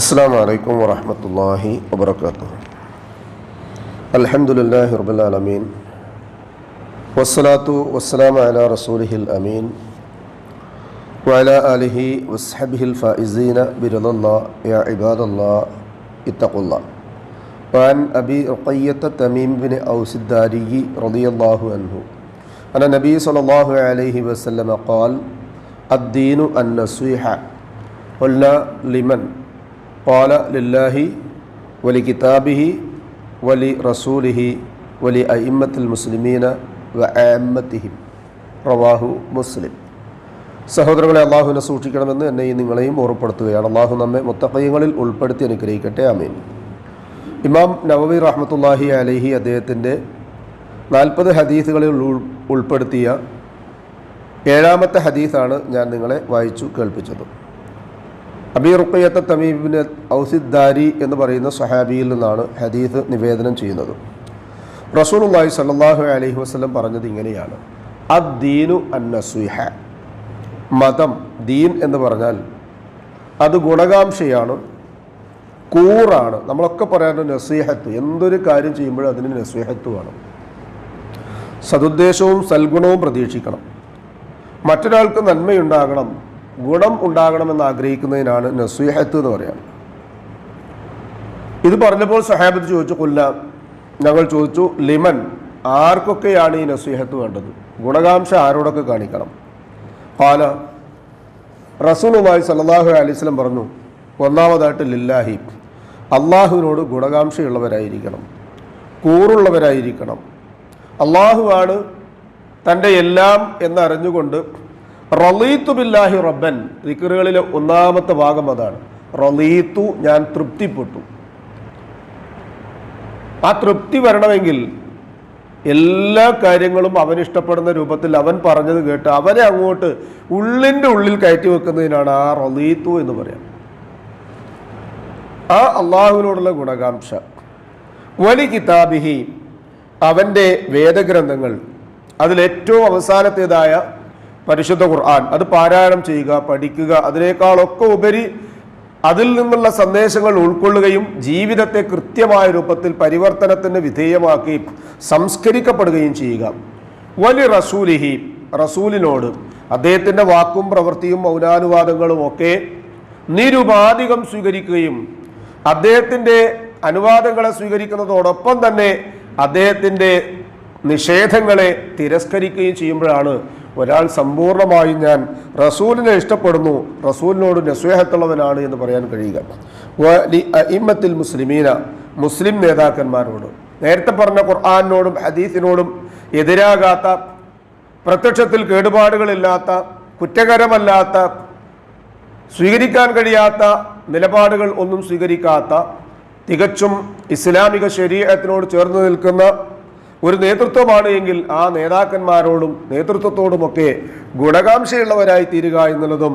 السلام عليكم ورحمة الله وبركاته. الحمد لله رب العالمين والصلاة والسلام على رسوله الأمين وعلى آله وصحبه الفائزين برضا الله يا عباد الله اتقوا الله. وعن أبي رقية تميم بن أوس الداري رضي الله عنه أن النبي صلى الله عليه وسلم قال الدين النصيحة قلنا لمن؟ قال لله ولكتابه ولرسوله ولأئمة المسلمين وعامتهم റവാഹു മുസ്ലിം സഹോദരങ്ങളെ അള്ളാഹുവിനെ സൂക്ഷിക്കണമെന്ന് എന്നെയും നിങ്ങളെയും ഓർപ്പെടുത്തുകയാണ് അള്ളാഹു നമ്മെ മുത്തക്കയങ്ങളിൽ ഉൾപ്പെടുത്തി അനുഗ്രഹിക്കട്ടെ അമീൻ ഇമാം നവവി റഹ്മത്തുല്ലാഹി അലഹി അദ്ദേഹത്തിൻ്റെ നാൽപ്പത് ഹദീസുകളിൽ ഉൾ- ഉൾപ്പെടുത്തിയ ഏഴാമത്തെ ഹദീസാണ് ഞാൻ നിങ്ങളെ വായിച്ചു കേൾപ്പിച്ചത് അബി റുക്കയത്ത് തമീബിന് ഔസിദ്ദാരി എന്ന് പറയുന്ന സഹാബിയിൽ നിന്നാണ് ഹദീസ് നിവേദനം ചെയ്യുന്നത്. റസൂലുള്ളാഹി സല്ലാഹു അലഹി വസ്ലം പറഞ്ഞത് ഇങ്ങനെയാണ്. അദ്ദീനു അന്നസുഹ മതം ദീൻ എന്ന് പറഞ്ഞാൽ അത് ഗുണകാംക്ഷയാണ് കൂറാണ്. നമ്മളൊക്കെ പറയാറുണ്ട് നസീഹത്ത് എന്തൊരു കാര്യം ചെയ്യുമ്പോഴും അതിന് നസീഹത്ത് വേണം സതുദ്ദേശവും സൽഗുണവും പ്രതീക്ഷിക്കണം. മറ്റൊരാൾക്ക് നന്മയുണ്ടാകണം ഗുണം ഉണ്ടാകണമെന്ന് ആഗ്രഹിക്കുന്നതിനാണ് നസീഹത്ത് എന്ന് പറയുന്നത് ഇത് പറഞ്ഞപ്പോൾ സഹാബത്ത് ചോദിച്ചു കൊല്ല ഞങ്ങൾ ചോദിച്ചു ലിമൻ ആർക്കൊക്കെയാണ് ഈ നസീഹത്ത് വേണ്ടത്? ഗുണകാംക്ഷ ആരോടൊക്കെ കാണിക്കണം? പാല റസൂലുമായി സല്ലാഹു അലൈഹി വസല്ലം പറഞ്ഞു ഒന്നാമതായിട്ട് ലില്ലാഹി. അള്ളാഹുവിനോട് ഗുണകാംക്ഷയുള്ളവരായിരിക്കണം കൂറുള്ളവരായിരിക്കണം. അള്ളാഹുവാണ് തന്റെ എല്ലാം എന്നറിഞ്ഞുകൊണ്ട് റലീത്തു ബില്ലാഹി റബ്ബൻ. ദിക്കറുകളിലെ ഒന്നാമത്തെ ഭാഗം അതാണ്. റലീത്തു ഞാൻ തൃപ്തിപ്പെട്ടു. ആ തൃപ്തി വരണമെങ്കിൽ എല്ലാ കാര്യങ്ങളും അവൻ ഇഷ്ടപ്പെടുന്ന രൂപത്തിൽ അവൻ പറഞ്ഞത് കേട്ട് അവനെ അങ്ങോട്ട് ഉള്ളിന്റെ ഉള്ളിൽ കയറ്റി വെക്കുന്നതിനാണ് ആ റലീത്തു എന്ന് പറയാം. ആ അള്ളാഹുവിനോടുള്ള ഗുണകാംക്ഷ. വലി കിതാബിഹി അവന്റെ വേദഗ്രന്ഥങ്ങൾ. അതിലേറ്റവും അവസാനത്തേതായ പരിശുദ്ധ ഖുർആൻ. അത് പാരായണം ചെയ്യുക പഠിക്കുക അതിനേക്കാളൊക്കെ ഉപരി അതിൽ നിന്നുള്ള സന്ദേശങ്ങൾ ഉൾക്കൊള്ളുകയും ജീവിതത്തെ കൃത്യമായ രൂപത്തിൽ പരിവർത്തനത്തിന് വിധേയമാക്കി സംസ്കരിക്കപ്പെടുകയും ചെയ്യുക. വലി റസൂലിഹി റസൂലിനോട്. അദ്ദേഹത്തിന്റെ വാക്കും പ്രവൃത്തിയും മൗനാനുവാദങ്ങളും ഒക്കെ നിരുപാധികം സ്വീകരിക്കുകയും അദ്ദേഹത്തിന്റെ അനുവാദങ്ങളെ സ്വീകരിക്കുന്നതോടൊപ്പം തന്നെ അദ്ദേഹത്തിന്റെ നിഷേധങ്ങളെ തിരസ്കരിക്കുകയും ചെയ്യുമ്പോഴാണ് ഒരാൾ സമ്പൂർണമായും ഞാൻ റസൂലിനെ ഇഷ്ടപ്പെടുന്നു റസൂലിനോട് നസ്വേഹത്തുള്ളവനാണ് എന്ന് പറയാൻ കഴിയുക. വലി അഇമ്മത്തിൽ മുസ്ലിമീന മുസ്ലിം നേതാക്കന്മാരോട്. നേരത്തെ പറഞ്ഞ ഖുർആാനിനോടും ഹദീസിനോടും എതിരാകാത്ത പ്രത്യക്ഷത്തിൽ കേടുപാടുകളില്ലാത്ത കുറ്റകരമല്ലാത്ത സ്വീകരിക്കാൻ കഴിയാത്ത നിലപാടുകൾ ഒന്നും സ്വീകരിക്കാത്ത തികച്ചും ഇസ്ലാമിക ശരീരത്തിനോട് ചേർന്ന് നിൽക്കുന്ന ഒരു നേതൃത്വമാണ് എങ്കിൽ ആ നേതാക്കന്മാരോടും നേതൃത്വത്തോടുമൊക്കെ ഗുണകാംക്ഷയുള്ളവരായി തീരുക എന്നുള്ളതും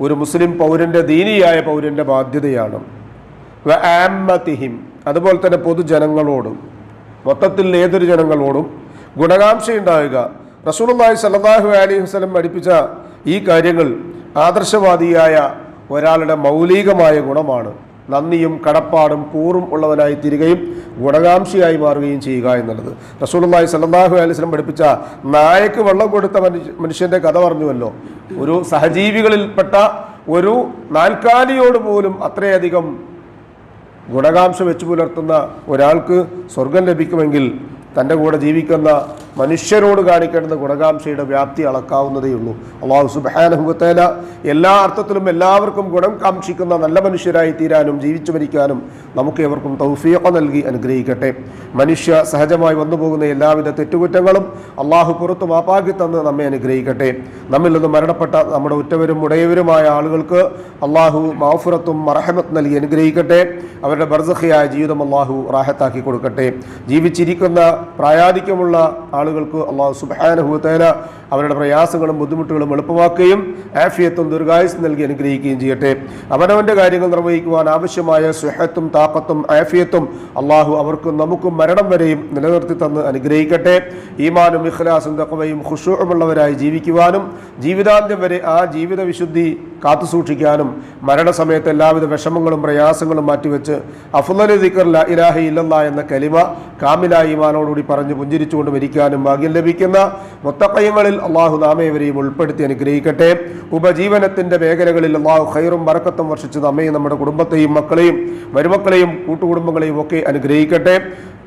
ഒരു മുസ്ലിം പൗരന്റെ ദീനിയായ പൗരന്റെ ബാധ്യതയാണ്. വ ആമ്മത്തിഹിം അതുപോലെ തന്നെ പൊതുജനങ്ങളോടും മൊത്തത്തിൽ ഏതൊരു ജനങ്ങളോടും ഗുണകാംക്ഷയുണ്ടാവുക. റസൂലുള്ളാഹി സല്ലല്ലാഹു അലൈഹി വസല്ലം പഠിപ്പിച്ച ഈ കാര്യങ്ങൾ ആദർശവാദിയായ ഒരാളുടെ മൗലികമായ ഗുണമാണ്. നന്ദിയും കടപ്പാടും കൂറും ഉള്ളവനായി തീരുകയും ഗുണകാംക്ഷിയായി മാറുകയും ചെയ്യുക എന്നുള്ളത്. റസൂലുള്ളാഹി സല്ലല്ലാഹു അലൈഹി വസല്ലം പഠിപ്പിച്ച നായക്ക് വെള്ളം കൊടുത്ത മനുഷ്യന്റെ കഥ പറഞ്ഞുവല്ലോ. ഒരു സഹജീവികളിൽപ്പെട്ട ഒരു നാൽക്കാലിയോട് പോലും അത്രയധികം ഗുണകാംക്ഷ വെച്ചു പുലർത്തുന്ന ഒരാൾക്ക് സ്വർഗം ലഭിക്കുമെങ്കിൽ തന്റെ കൂടെ ജീവിക്കുന്ന മനുഷ്യരോട് കാണിക്കേണ്ടുന്ന ഗുണകാംക്ഷയുടെ വ്യാപ്തി അളക്കാവുന്നതേ ഉള്ളൂ. അള്ളാഹു സുബാനഹുബത്തേല എല്ലാ അർത്ഥത്തിലും എല്ലാവർക്കും ഗുണം കാംക്ഷിക്കുന്ന നല്ല മനുഷ്യരായി തീരാനും ജീവിച്ചു മരിക്കാനും നമുക്ക് ഏവർക്കും തൗഫീഖ നൽകി അനുഗ്രഹിക്കട്ടെ. മനുഷ്യ സഹജമായി വന്നു പോകുന്ന എല്ലാവിധ തെറ്റുകുറ്റങ്ങളും അള്ളാഹു പുറത്തു മാപ്പാക്കി തന്ന് നമ്മെ അനുഗ്രഹിക്കട്ടെ. നമ്മിൽ നിന്ന് മരണപ്പെട്ട നമ്മുടെ ഉറ്റവരും ഉടയവരുമായ ആളുകൾക്ക് അള്ളാഹു മാഫുറത്തും മറഹമത്ത് നൽകി അനുഗ്രഹിക്കട്ടെ. അവരുടെ ബർസഖിയായ ജീവിതം അള്ളാഹു റാഹത്താക്കി കൊടുക്കട്ടെ. ജീവിച്ചിരിക്കുന്ന പ്രായാധിക്യമുള്ള ആളുകൾക്ക് അള്ളാഹു സുബാനഹുത്തേല അവരുടെ പ്രയാസങ്ങളും ബുദ്ധിമുട്ടുകളും എളുപ്പമാക്കുകയും ആഫിയത്തും ദീർഘായുസ് നൽകി അനുഗ്രഹിക്കുകയും ചെയ്യട്ടെ. അവനവന്റെ കാര്യങ്ങൾ നിർവഹിക്കുവാൻ ആവശ്യമായ സുഹത്തും താക്കത്തും ആഫിയത്തും അള്ളാഹു അവർക്കും നമുക്കും മരണം വരെയും നിലനിർത്തി തന്ന് അനുഗ്രഹിക്കട്ടെ. ഈമാനും ഇഖ്ലാസും തക്കവയും ഖുഷുമുള്ളവരായി ജീവിക്കുവാനും ജീവിതാന്ത്യം വരെ ആ ജീവിത വിശുദ്ധി കാത്തുസൂക്ഷിക്കാനും മരണസമയത്ത് എല്ലാവിധ വിഷമങ്ങളും പ്രയാസങ്ങളും മാറ്റിവെച്ച് അഫുലി ദിക്കർ ഇലാഹി ഇലാഹ ഇല്ലല്ല എന്ന കലിമ കാമില ഈമാനോടുകൂടി പറഞ്ഞ് പുഞ്ചിരിച്ചുകൊണ്ട് മരിക്കാനും ഭാഗ്യം ലഭിക്കുന്ന മുത്തക്കയങ്ങളിൽ അള്ളാഹു നാമേവരെയും ഉൾപ്പെടുത്തി അനുഗ്രഹിക്കട്ടെ. ഉപജീവനത്തിന്റെ മേഖലകളിൽ അള്ളാഹു ഖൈറും വറക്കത്തും വർഷിച്ച് നമ്മയും നമ്മുടെ കുടുംബത്തെയും മക്കളെയും മരുമക്കളെയും കൂട്ടുകുടുംബങ്ങളെയും ഒക്കെ അനുഗ്രഹിക്കട്ടെ.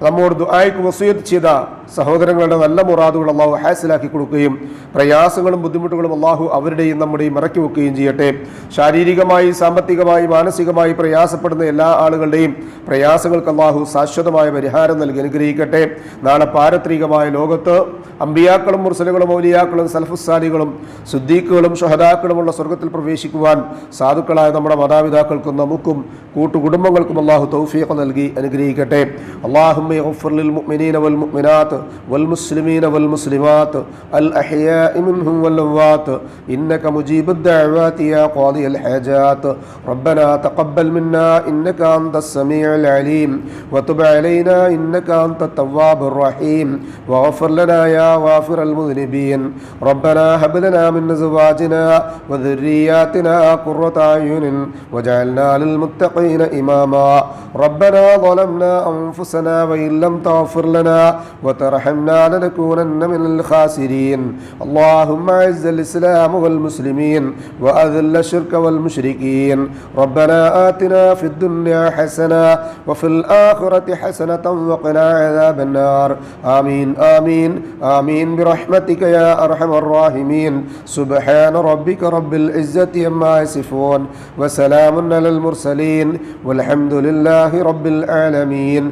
നമ്മോട് ദുആയ്ക്ക് വസീത്ത് ചെയ്ത സഹോദരങ്ങളുടെ നല്ല മുറാദുകൾ അള്ളാഹു ഹാസിലാക്കി കൊടുക്കുകയും പ്രയാസങ്ങളും ബുദ്ധിമുട്ടുകളും അള്ളാഹു അവരുടെയും നമ്മുടെയും മറക്കി വെക്കുകയും ചെയ്യട്ടെ. ശാരീരികമായി സാമ്പത്തികമായി മാനസികമായി പ്രയാസപ്പെടുന്ന എല്ലാ ആളുകളുടെയും പ്രയാസങ്ങൾക്ക് അള്ളാഹു ശാശ്വതമായ പരിഹാരം നൽകി അനുഗ്രഹിക്കട്ടെ. നാളെ പാരത്രികമായ ലോകത്ത് അമ്പിയാക്കളും മുർസലുകളും ഔലിയാക്കളും സൽഫുസാലികളും സുദ്ദീഖുകളും ഷഹദാക്കളുമുള്ള സ്വർഗത്തിൽ പ്രവേശിക്കുവാൻ സാധുക്കളായ നമ്മുടെ മാതാപിതാക്കൾക്കും നമുക്കും കൂട്ടുകുടുംബങ്ങൾക്കും അള്ളാഹു തൗഫീഖ് നൽകി അനുഗ്രഹിക്കട്ടെ. അള്ളാഹു اغفر للمؤمنين والمؤمنات والمسلمين والمسلمات الأحياء منهم والأموات إنك مجيب الدعوات يا قاضي الحاجات ربنا تقبل منا إنك أنت السميع العليم وتب علينا إنك أنت التواب الرحيم واغفر لنا يا غافر المذنبين ربنا هب لنا من أزواجنا وذرياتنا قرة أعين واجعلنا للمتقين إماما ربنا ظلمنا أنفسنا وإن لم تغفر لنا وترحمنا لنكونن من الخاسرين. اللهم أعز الإسلام والمسلمين وأذل الشرك والمشركين. ربنا آتنا في الدنيا حسنة وفي الآخرة حسنة وقنا عذاب النار. آمين آمين آمين. برحمتك يا أرحم الراحمين. سبحان ربك رب العزة عما يصفون وسلام على المرسلين والحمد لله رب العالمين.